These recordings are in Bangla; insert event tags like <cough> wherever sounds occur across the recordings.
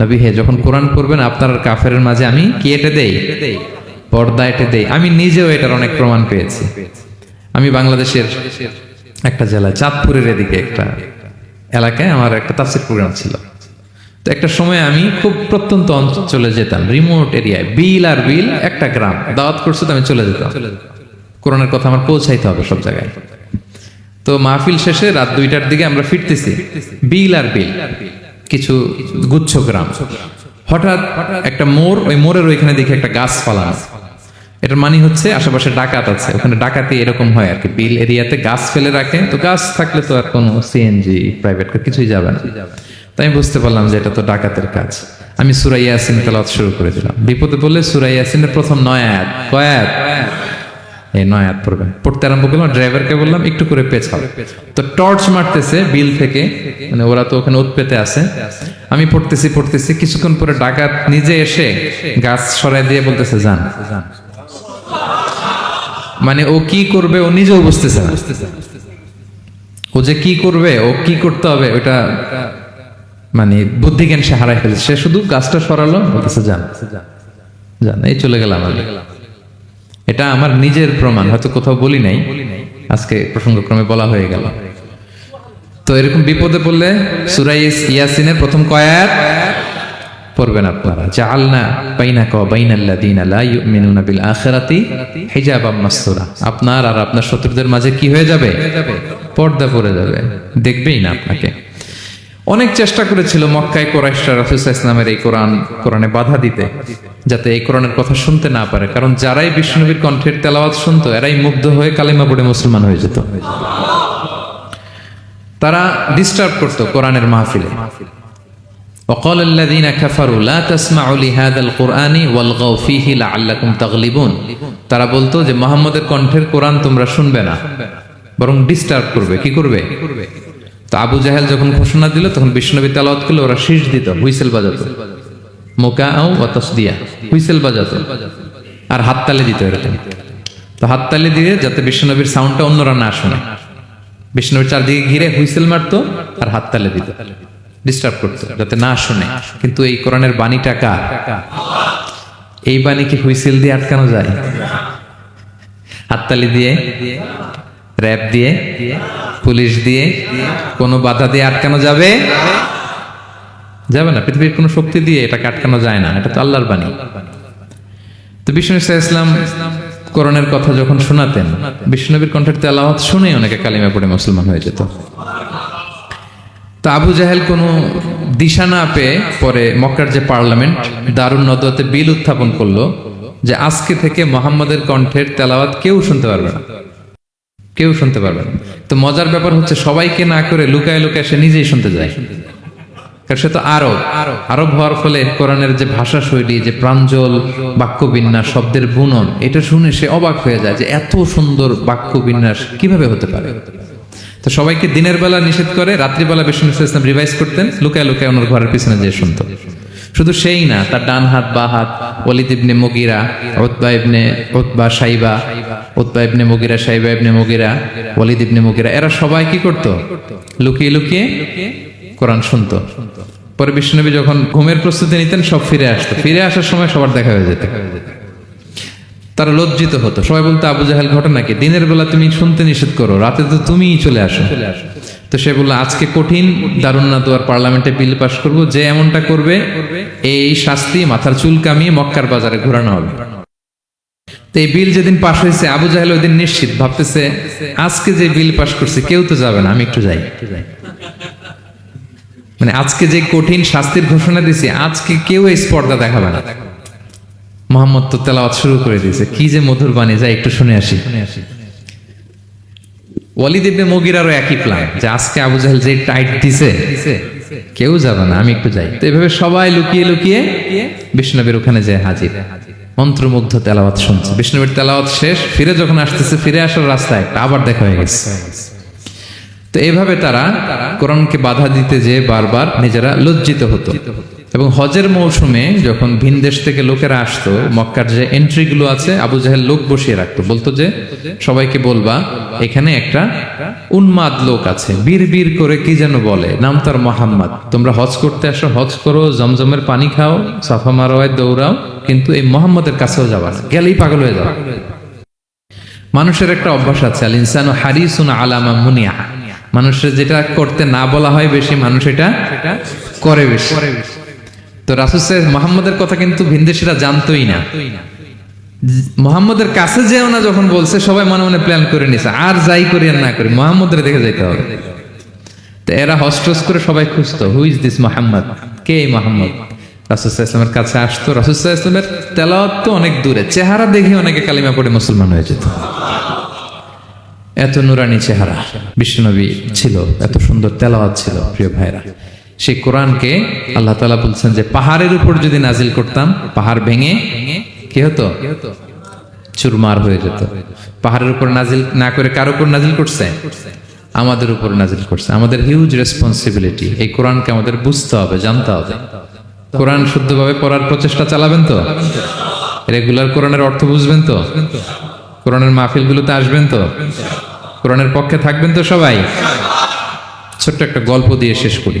নবী হে, যখন কোরআন পড়বেন, আপনার কাফের মাঝে আমি কি এটা দেই? পর্দা এটা দেই। আমি নিজেও এটার অনেক প্রমাণ পেয়েছি। আমি বাংলাদেশের একটা জেলা চাঁদপুরের এদিকে একটা এলাকায় আমার একটা তাফসির প্রোগ্রাম ছিল। তো একটা সময় আমি খুব প্রত্যন্ত অঞ্চলে যেতাম রিমোট এরিয়ায় বিল আর বিল, একটা গ্রাম। দাওয়াত করছে তো আমি চলে যেতাম। কোরআনের কথা আমার পৌঁছাইতে হবে সব জায়গায়। তো মাহফিল শেষে রাত দুইটার দিকে আমরা ফিরতেছি, বিল আর বিল। কিছু গুচ্ছ গ্রাম। হঠাৎ একটা মোড় ওই মোড়ের ওইখানে দেখি একটা গাছ ফালানো এটার মানে হচ্ছে আশেপাশে ডাকাত আছে। ওখানে ডাকাতি এরকম হয় আর কি। বিল এরিয়াতে গাছ ফেলে রাখে। তো গাছ থাকলে তো আর কোনো সিএনজি প্রাইভেট কিছুই যাবে না। তাই আমি বুঝতে পারলাম যে এটা তো ডাকাতের কাজ। আমি সুরাই ইয়াসিন তেলাওয়াত শুরু করে দিলাম। বিপদে বললে সুরাই ইয়াসিনের প্রথম নয় আয়াত কয় আয়াত এই নয় আয়াত পড়বে। পড়তে আরম্ভ করলাম, ড্রাইভারকে বললাম, একটু করে পেছাও। তো টর্চ মারতেছে বিল থেকে মানে ওরা তো ওখানে উৎপেতে আছে। আমি পড়তেছি পড়তেছি, কিছুক্ষণ পরে ডাকাত নিজে এসে গাছ সরাই দিয়ে বলতেছে, যান। মানে ও কি করবে ও নিজেও বুঝতেছে না। ও যে কি করবে, ও কি করতে হবে ওটা মানে বুদ্ধিজ্ঞান সে হারাই ফেলেছে। সে শুধু গাছটা সরালো, বলতেছে, যান। যান, এই চলে গেলাম আমি। এটা আমার নিজের প্রমাণ, হয়তো কোথাও বলি নাই। আজকে প্রসঙ্গক্রমে বলা হয়ে গেল। তো এরকম বিপদে পড়লে সুরাই ইয়াসিনের প্রথম কয়াত পড়বেন আপনারা, জাআলনা বাইনাকা ওয়া বাইনাল্লাযিনা লা ইউমিনুনা বিল আখিরাতি হিজাবাম মাসসুরা। আপনার আর আপনার শত্রুদের মাঝে কি হয়ে যাবে? পর্দা পড়ে যাবে। দেখবেই না আপনাকে। অনেক চেষ্টা করেছিল মক্কায় কোরাইশরা রাসূল ইসলামের এই কোরআন কোরআনে বাধা দিতে যাতে এই কোরআনের কথা শুনতে না পারে কারণ যারাই বিষ্ণুনবীর কণ্ঠের তেলাওয়াত শুনতো এরাই মুগ্ধ হয়ে কালিমা পড়ে মুসলমান হয়ে যেত তারা ডিস্টার্ব করতো কোরআনের মাহফিলে وقال الذين كفروا لا تسمعوا لهذا القرآن والغوا فيه لعلكم تغلبون তারা বলতো যে মোহাম্মদের কণ্ঠের কোরআন তোমরা শুনবে না বরং ডিস্টার্ব করবে কি করবে তো আবু জাহেল যখন ঘোষণা দিল, তখন বিষ্ণবী তালাওয়াত করলে ওরা শীষ দিত, হুইসেল বাজাতো। মোকা আও দিয়া হুইসেল বাজাতো। আর হাততালি দিত এরকম। তো হাততালি দিয়ে যাতে বিষ্ণনবীর সাউন্ডটা অন্যরা না শুনে। বিষ্ণুর চারদিকে ঘিরে হুইসেল মারতো আর হাততালি দিত। ডিস্টার্ব করতো, যাতে না শুনে। কিন্তু এই কোরআনের বাণীটা কার? এই বাণী কি হুইসেল দিয়ে আটকানো যায়? হাততালি দিয়ে র্যাব দিয়ে, পুলিশ দিয়ে, কোনো বাধা দিয়ে আটকানো যাবে? যাবে না, পৃথিবীর কোনো শক্তি দিয়ে এটাকে আটকানো যায় না, এটা তো আল্লাহর বাণী। তো বিষ্ণু ইসলাম করণের কথা যখন শোনাতেন, বিষ্ণুনবীর কণ্ঠের তেলাওয়াত শুনে অনেকে কালিমা পড়ে মুসলমান হয়ে যেত। তা আবু জাহেল কোনো দিশা না পেয়ে পরে মক্কার যে পার্লামেন্ট, দারুণ নদতে বিল উত্থাপন করল যে আজকে থেকে মোহাম্মদের কণ্ঠের তেলাওয়াত কেউ শুনতে পারবে না। কেউ শুনতে পারবে না। তো মজার ব্যাপার হচ্ছে সবাইকে না করে লুকায় লুকায় সে নিজেই শুনতে যায়। কারণ সে তো আরব। আরব হওয়ার ফলে কোরআনের যে ভাষা শৈলী, যে প্রাঞ্জল বাক্য বিন্যাস শব্দের বুনন, এটা শুনে সে অবাক হয়ে যায় যে এত সুন্দর বাক্য বিন্যাস কীভাবে হতে পারে? তো সবাইকে দিনের বেলা নিষেধ করে, রাত্রিবেলা বিষ্ণু ইসলাম রিভাইজ করতেন, লুকায় লুকায় ওনার ঘরের পিছনে যে শুনতো। শুধু সেই না, তার ডান হাত, বা হাত ওলিদ ইবনে মগিরা ওতবা ইবনে ওতবা সাইবা ওতবা ইবনে মগিরা, সাইবা ইবনে মগিরা ওলিদ ইবনে মগিরা, এরা সবাই কি করতো? লুকিয়ে লুকিয়ে কোরআন শুনতো। পরে বিষ্ণুনবী যখন ঘুমের প্রস্তুতি নিতেন, সব ফিরে আসতো। ফিরে আসার সময় সবার দেখা হয়ে যেত। তারা লজ্জিত হতো। সবাই বলতো, আবু জাহেল, ঘটনা কি? দিনের বেলা তুমি শুনতে নিষেধ করো, রাতে তো তুমিই চলে আসো। তো সে বলল, আজকে কঠিন দারুন্না দুয়ার পার্লামেন্টে বিল পাস করব, যে এমনটা করবে এই শাস্তি মাথার চুল কামিয়ে মক্কার বাজারে ঘোরানো হবে। তো এই বিল যেদিন পাশ হয়েছে, আবু জাহেল ওই দিন নিশ্চিত ভাবতেছে, আজকে যে বিল পাস করছে, কেউ তো যাবে না, আমি একটু যাই। মানে আজকে যে কঠিন শাস্তির ঘোষণা দিছি, আজকে কেউ এই স্পর্ধা দেখাবে না। মোহাম্মদ তো তেলাওয়াত শুরু করে দিয়েছে, কি যে মধুর বাণী, যাই একটু শুনে আসি। ওয়ালিদ ইবনে মগিরারও একই প্ল্যান যে আজকে আবু জাহেল যে টাইট দিছে কেউ যাবে না, আমি একটু যাই। তো এভাবে সবাই লুকিয়ে লুকিয়ে বিষ্ণবের ওখানে যায় হাজির। মন্ত্রমুগ্ধ তেলাওয়াত শুনছে। বিষ্ণবের তেলাওয়াত শেষ, ফিরে যখন আসতেছে, ফিরে আসার রাস্তায় একটা, আবার দেখা হয়ে গেছে। তো এভাবে তারা কোরআনকে বাধা দিতে যেয়ে বারবার নিজেরা লজ্জিত হতো। এবং হজের মৌসুমে যখন ভিন দেশ থেকে লোকেরা আসতো, মক্কার যে এন্ট্রিগুলো আছে, আবু জাহেল লোক বসিয়ে রাখতো। বলতো যে, সবাইকে বলবা, এখানে একটা উন্মাদ লোক আছে, বীর বীর করে কি যেন বলে, নাম তার মোহাম্মদ। তোমরা হজ করতে আসো, হজ করো, জমজমের পানি খাও, সাফা মারোয়ায় দৌড়াও, কিন্তু এই মোহাম্মদের কাছেও যাবা না, গেলেই পাগল হয়ে যাবে। মানুষের একটা অভ্যাস আছে, আল ইনসানু হারিসুন আলামা মুনিয়া। মানুষের যেটা করতে না বলা হয় বেশি, মানুষ এটা করে বেশি। তো রাসুল সাহেব মোহাম্মদের কথা কিন্তু ভিনদেশিরা জানতোই না। মোহাম্মদের কাছে যেও না যখন বলছে, সবাই মনে মনে প্ল্যান করে নিছে, আর যাই করি আর না করি, মোহাম্মদের দেখে যেতে হবে। তো এরা হস্টস করে সবাই খুঁজতো হু ইজ দিস মোহাম্মদ কে মোহাম্মদ রাসুসাহ ইসলামের কাছে আসতো। রাসুসাহ ইসলামের তেলাওয়াত তো অনেক দূরে, চেহারা দেখে অনেকে কালিমা পড়ে মুসলমান হয়ে যেত। এত নুরানি চেহারা, বিশ্বনবী ছিল, এত সুন্দর তেলাওয়াত ছিল, প্রিয় ভাইরা সেই কোরআনকে আল্লাহ তালা বলছেন যে পাহাড়ের উপর যদি নাজিল করতাম, পাহাড় ভেঙে কি হতো? চুরমার হয়ে যেত। পাহাড়ের উপর নাজিল না করে কার উপর নাজিল করছে? আমাদের উপর নাজিল করছে। আমাদের হিউজ রেসপন্সিবিলিটি এই কোরআনকে আমাদের বুঝতে হবে, জানতে হবে। কোরআন শুদ্ধভাবে পড়ার প্রচেষ্টা চালাবেন তো? রেগুলার কোরআনের অর্থ বুঝবেন তো? কোরআনের মাহফিলগুলোতে আসবেন তো? কোরআনের পক্ষে থাকবেন তো সবাই? ছোট্ট একটা গল্প দিয়ে শেষ করি।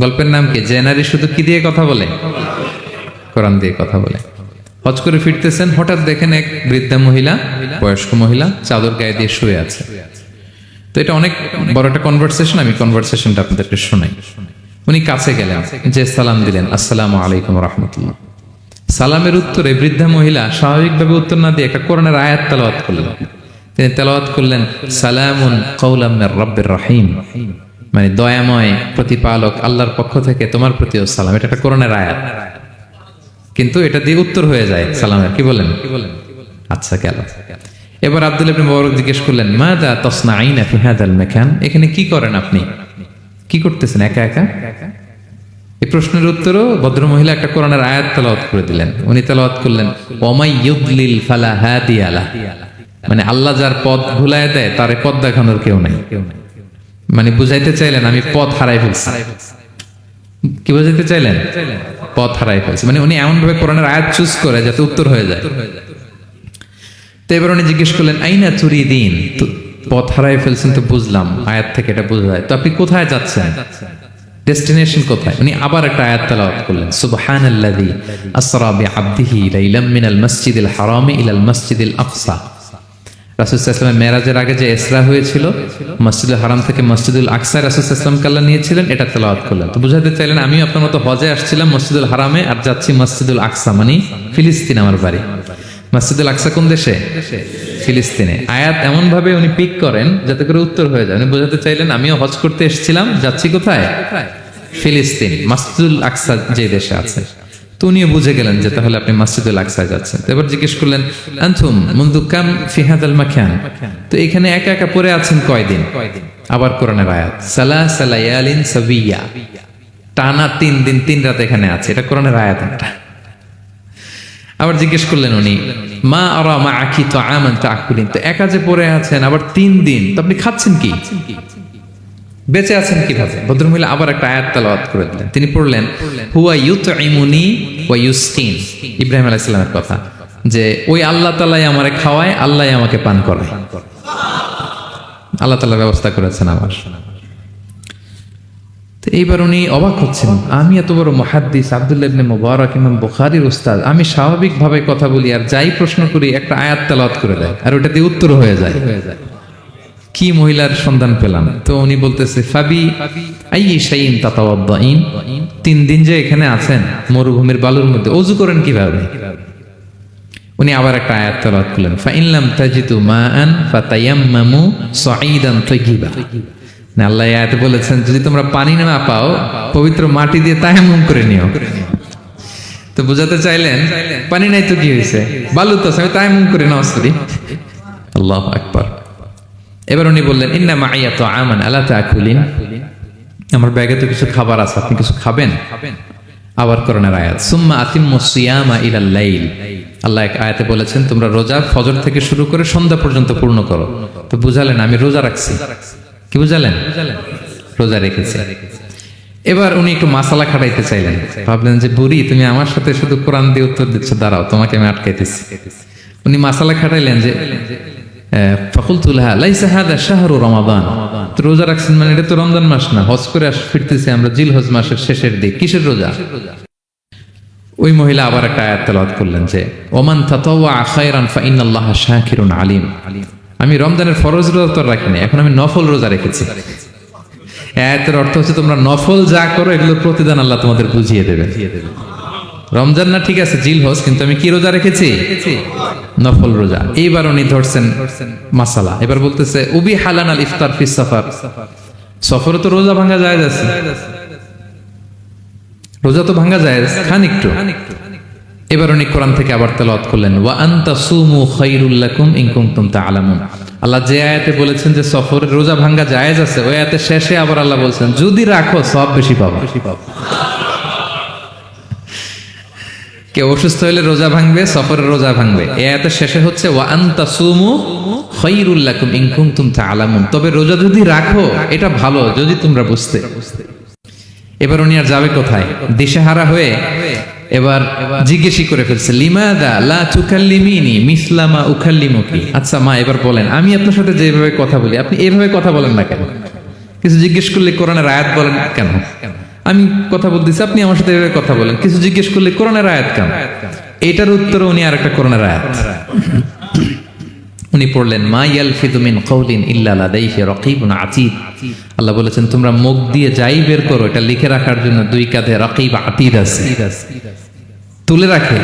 গল্পের নাম কি? যে নারী শুধু কি দিয়ে কথা বলে? কোরআন দিয়ে কথা বলে। হজ করে ফিরতেছেন, হঠাৎ দেখেন এক বৃদ্ধা মহিলা, বয়স্ক মহিলা, চাদর গায়ে দিয়ে শুয়ে আছে। তো এটা অনেক বড় একটা কনভারসেশন আমি কনভারসেশনটা আপনাদেরকে শোনাই। উনি কাছে গেলেন, যে সালাম দিলেন, আসসালামু আলাইকুম রহমতুল্লাহ। সালামের উত্তরে বৃদ্ধা মহিলা স্বাভাবিকভাবে উত্তর না দিয়ে একটা কোরআনের আয়াত তেলাওয়াত করলেন। তিনি তেলাওয়াত করলেন, সালামুন কৌলামের রব্বের রহিম। মানে দয়াময় প্রতিপালক আল্লাহর পক্ষ থেকে তোমার প্রতিও সালাম। এটা একটা কোরআনের আয়াত। কিন্তু এটা দিয়ে উত্তর হয়ে যায় সালামের। কি বলেন? আচ্ছা গেল। এবার আব্দুল ইবনে মুবারক জিজ্ঞেস করলেন মা দা তসনা আইনা ফি হাদাল মাকান? এখানে কি করেন আপনি? কি করতেছেন? একা একা? এই প্রশ্নের উত্তরও ভদ্রমহিলা একটা কোরআনের আয়াত তেলাওয়াত করে দিলেন। উনি তেলাওয়াত করলেন, ওমাই ইউদলিল ফালা হাদিয়ালা মানে আল্লাহ যার পথ ভুলায় দেয়, তার পথ দেখানোর কেউ নাই কেউ নাই। মানে বুঝাইতে চাইলেন, আমি পথ হারাই ফেলছি। কি বুঝাইতে চাইলেন? পথ হারাই ফেলছি। মানে উনি এমন ভাবে কোরআনের আয়াত চুজ করে যাতে উত্তর হয়ে যায়। তো এবার উনি জিজ্ঞেস করলেন, আইনা চুরি দিন? পথ হারাই ফেলছেন তো বুঝলাম, আয়াত থেকে এটা বোঝা যায়। তো আপনি কোথায় যাচ্ছেন? ডেস্টিনেশন কোথায়? উনি আবার একটা আয়াত তেলাওয়াত করলেন, সুবহানাল্লাযী আসরা বিআবদিহি লাইলাম মিনাল মাসজিদিল হারামি ইলাল মাসজিদিল আকসা। রাসূল সাল্লাল্লাহু মেরাজের আগে যে এসরা হয়েছিল, মসজিদুল হারাম থেকে মসজিদুল আকসা রাসূল সাল্লাল্লাহু কাল্লা নিয়েছিলেন, এটা তেলাওয়াত করলেন। তো বুঝাতে চাইলেন আমি আপনার মতো হজে আসছিলাম মসজিদুল হারামে আর যাচ্ছি মসজিদুল আকসা মানে ফিলিস্তিন আমার বাড়ি। মসজিদুল আকসা কোন দেশে? ফিলিস্তিনে। আয়াত এমন ভাবে উনি পিক করেন যাতে করে উত্তর হয়ে যায়। উনি বোঝাতে চাইলেন, আমিও হজ করতে এসেছিলাম, যাচ্ছি কোথায়? ফিলিস্তিন। মসজিদুল আকসা যে দেশে আছে। তো উনিও বুঝে গেলেন যে তাহলে আপনি মসজিদুল আকসায় যাচ্ছেন। এবার জিজ্ঞেস করলেন আনথুম মুন্দু কাম ফিহাদ আল মাখান? তো এখানে একা একা পড়ে আছেন কয়দিন? আবার কোরআনের আয়াত সালা সালায়ালিন সাবিয়া। টানা তিন দিন, তিন রাত এখানে আছে, এটা কোরআনের আয়াত একটা। আবার জিজ্ঞেস করলেন উনি, মা আরা মা আখি তো আমান তা আকুলিন তো একা যে পড়ে আছেন, আবার তিন দিন, তো আপনি খাচ্ছেন কি? বেঁচে আছেন কীভাবে? ভদ্রমহিলা আবার একটা আয়াত তালাওয়াত করে দিলেন। তিনি পড়লেন, হুয়া ইউতইমুনি ওয়া ইউসকিন, ইব্রাহিম আলাইহিস সালামের কথা, যে ওই আল্লাহ তাআলাই আমারে খাওয়ায়, আল্লাহ আমাকে পান করায়। আল্লাহ তাআলা ব্যবস্থা করেছেন আমার। তো এইবার উনি অবাক হচ্ছেন, আমি এত বড় মহাদ্দিস আব্দুল্লাহ ইবনে মুবারক ইমাম বুখারীর উস্তাদ, আমি স্বাভাবিকভাবে কথা বলি আর যাই প্রশ্ন করি, একটা আয়াত তেলাওয়াত করে দেয়, আর ওটা দিয়ে উত্তর হয়ে যায় হয়ে যায়। কি মহিলার সন্ধান পেলাম? তো উনি বলতেছে, ফাবি তিন দিন যে এখানে আছেন, মরুভূমির বালুর মধ্যে, অজু করেন কীভাবে? উনি আবার একটা আয়াত করলেন ফাইনলাম তাজিতু না আল্লাহ বলেছেন, যদি তোমরা পানি না পাও, পবিত্র মাটি দিয়ে তায়াম্মুম করে নিও। তো বুঝাতে চাইলেন, পানি নাই তো কি হয়েছে? বালু তো আমি তায়াম্মুম করে নাও পড়ি। আল্লাহ আকবার। এবার উনি বললেন, ইন্না মাইয়া তো আমান আল্লাহ তাকুলিন? আমার ব্যাগে তো কিছু খাবার আছে, আপনি কিছু খাবেন? আবার করোনার আয়াত, সুম্মা আতিম সিয়ামা ইলাল লাইল। আল্লাহ এক আয়াতে বলেছেন, তোমরা রোজা ফজর থেকে শুরু করে সন্ধ্যা পর্যন্ত পূর্ণ করো। তো বুঝালেন, আমি রোজা রাখছি। কি বুঝালেন? রোজা রেখেছি। এবার উনি একটু মাসালা খাটাইতে চাইলেন। ভাবলেন যে, বুড়ি, তুমি আমার সাথে শুধু কোরআন দিয়ে উত্তর দিচ্ছ, দাঁড়াও, তোমাকে আমি আটকাইতেছি। উনি মাসালা খাটাইলেন যে ফকুলতুল্লাহ লাইসা হাদা শাহরু রমাদান। রোজা রাখছেন মানে এটা তো রমজান মাস না, হজ করে আস ফিরতেছি আমরা জিল হজ মাসের শেষের দিক। কিসের রোজা? ওই মহিলা আবার একটা আয়াত তেলাওয়াত করলেন যে, ওমান তাতাওয়া খায়রান ফা ইন্নাল্লাহা শাকিরুন আলিম। আমি রমজানের ফরজ রোজা তো রাখিনি, এখন আমি নফল রোজা রেখেছি। আয়াতের অর্থ হচ্ছে তোমরা নফল যা করো এগুলো প্রতিদান আল্লাহ তোমাদের বুঝিয়ে দেবে রমজান না ঠিক আছে, জিল হোস, কিন্তু আমি কি রোজা রেখেছি? নফল রোজা। এইবার উনি ধরছেন মাসালা। এবার বলতেছে, উবি হালান আল ইফতার ফিস সফর। সফরে তো রোজা ভাঙা যায় যাচ্ছে। রোজা তো ভাঙা যায়, খান একটু। এবার উনি কোরআন থেকে আবার তেলাওয়াত করলেন, ওয়া আনতা সুমু খায়রুল লাকুম ইন কুনতুম তাআলামুন। আল্লাহ যে আয়াতে বলেছেন যে সফরের রোজা ভাঙ্গা জায়েজ আছে ওই আয়াতে শেষে আবার আল্লাহ বলছেন, যদি রাখো, সব বেশি পাবো বেশি পাবো। কেউ অসুস্থ হলে রোজা ভাঙবে, সফরের রোজা ভাঙবে। এ আয়াতের শেষে হচ্ছে সুমু তবে রোজা যদি রাখো, এটা ভালো, যদি তোমরা বুঝতে। এবার উনি আর যাবে কোথায়? দিশেহারা হয়ে এবার জিজ্ঞেসই করে ফেলছে লা মিসলামা আচ্ছা মা, এবার বলেন, আমি আপনার সাথে যেভাবে কথা বলি, আপনি এইভাবে কথা বলেন না কেন? কিছু জিজ্ঞেস করলে কোরআনের আয়াত বলেন কেন কেন? আমি কথা বলতেছি আপনি আমার সাথে এভাবে কথা বলেন। কিছু জিজ্ঞেস করলে কোরআনের আয়াত কেন? এটার উত্তরে উনি আর একটা কোরআনের আয়াত। <laughs> উনি পড়লেন মা ইয়ালফিদু মিন কওলিন ইল্লা লাদাইহি রাকিবুন আতীদ। আল্লাহ বলেছেন তোমরা মুখ দিয়ে যাই বের করো এটা লিখে রাখার জন্য দুই কাঁধে রাকিব আতীদ আছে। তুলে রাখে।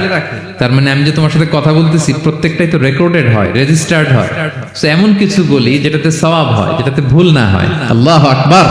তার মানে আমি যে তোমার সাথে কথা বলতেছি প্রত্যেকটাই তো রেকর্ডেড হয় রেজিস্টার্ড হয়। তো এমন কিছু বলি যেটাতে সওয়াব হয় যেটাতে ভুল না হয়। আল্লাহ আকবার।